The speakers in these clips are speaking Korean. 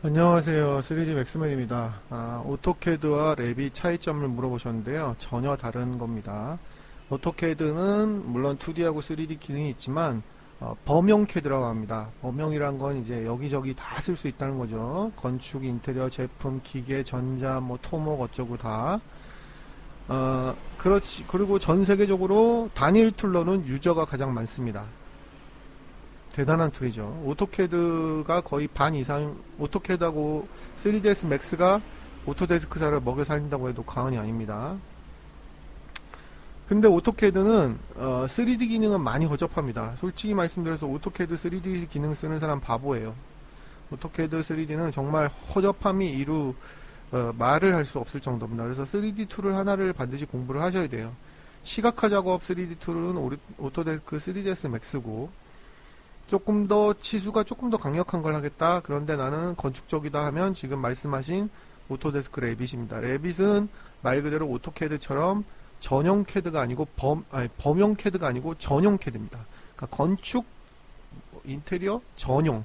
안녕하세요. 3D 맥스맨입니다. 아, 오토캐드와 랩이 차이점을 물어보셨는데요. 전혀 다른 겁니다. 오토캐드는 물론 2D하고 3D 기능이 있지만 어, 범용 캐드라고 합니다. 범용이란 건 이제 여기저기 다 쓸 수 있다는 거죠. 건축, 인테리어, 제품, 기계, 전자, 뭐 토목 어쩌고 다. 어, 그렇지. 그리고 전 세계적으로 단일 툴로는 유저가 가장 많습니다. 대단한 툴이죠. 오토캐드가 거의 반 이상, 오토캐드하고 3ds max가 오토데스크사를 먹여 살린다고 해도 과언이 아닙니다. 근데 오토캐드는 어, 3D 기능은 많이 허접합니다. 솔직히 말씀드려서 오토캐드 3D 기능 쓰는 사람 바보예요. 오토캐드 3D는 정말 허접함이 이루 어, 말을 할 수 없을 정도입니다. 그래서 3D 툴을 하나를 반드시 공부를 하셔야 돼요. 시각화 작업 3D 툴은 오토데스크 3ds max고 조금 더 치수가 조금 더 강력한 걸 하겠다. 그런데 나는 건축적이다 하면 지금 말씀하신 오토데스크 레빗입니다. 레빗은 말 그대로 오토캐드처럼 전용 캐드가 아니고 범 아니, 범용 캐드가 아니고 전용 캐드입니다. 그러니까 건축 인테리어 전용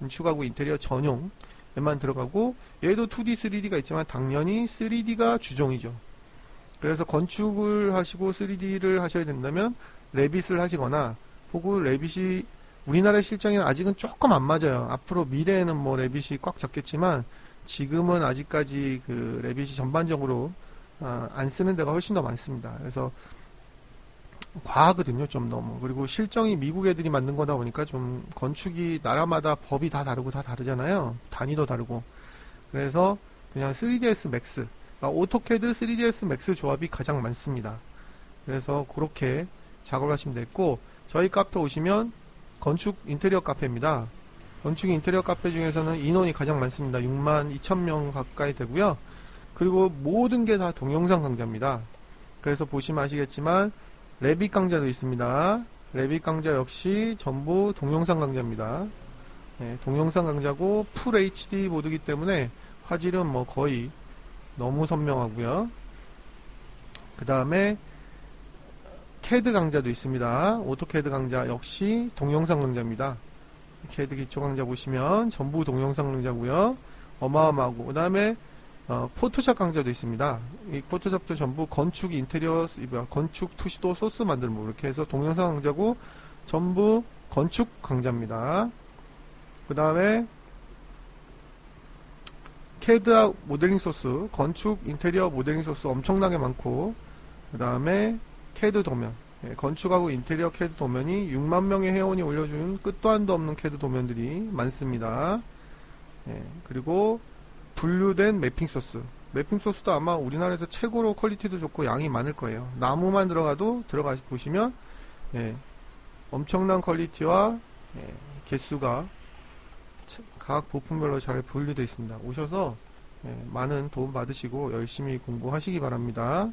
건축하고 인테리어 전용에만 들어가고 얘도 2D, 3D가 있지만 당연히 3D가 주종이죠. 그래서 건축을 하시고 3D를 하셔야 된다면 레빗을 하시거나 혹은 레빗이 우리나라 실정에는 아직은 조금 안 맞아요. 앞으로 미래에는 뭐 레빗이 꽉 잡겠지만 지금은 아직까지 그 레빗이 전반적으로 아, 안 쓰는 데가 훨씬 더 많습니다. 그래서 과하거든요, 좀 너무. 그리고 실정이 미국 애들이 만든 거다 보니까 좀 건축이 나라마다 법이 다 다르고 다 다르잖아요. 단위도 다르고. 그래서 그냥 3ds max, 그러니까 오토캐드 3ds max 조합이 가장 많습니다. 그래서 그렇게 작업을 하시면 됐고 저희 카페 오시면 건축 인테리어 카페입니다. 건축 인테리어 카페 중에서는 인원이 가장 많습니다. 6만 2천 명 가까이 되고요. 그리고 모든 게 다 동영상 강좌입니다. 그래서 보시면 아시겠지만 레빗 강좌도 있습니다. 레빗 강좌 역시 전부 동영상 강좌입니다. 네, 동영상 강좌고 풀 HD 모드기 때문에 화질은 뭐 거의 너무 선명하고요. 그 다음에 캐드 강좌도 있습니다. 오토캐드 강좌 역시 동영상 강좌입니다. 캐드 기초 강좌 보시면 전부 동영상 강좌고요. 어마어마하고 그 다음에 어, 포토샵 강좌도 있습니다. 이 포토샵도 전부 건축 인테리어 건축 투시도 소스 만들고 뭐 이렇게 해서 동영상 강좌고 전부 건축 강좌입니다. 그 다음에 캐드 모델링 소스, 건축 인테리어 모델링 소스 엄청나게 많고 그 다음에 캐드 도면 예, 건축하고 인테리어 캐드 도면이 6만 명의 회원이 올려준 끝도 한도 없는 캐드 도면들이 많습니다. 예, 그리고 분류된 매핑 소스. 매핑 소스도 아마 우리나라에서 최고로 퀄리티도 좋고 양이 많을 거예요. 나무만 들어가도 들어가 보시면 예, 엄청난 퀄리티와 예, 개수가 차- 각 부품별로 잘 분류되어 있습니다. 오셔서 예, 많은 도움 받으시고 열심히 공부하시기 바랍니다.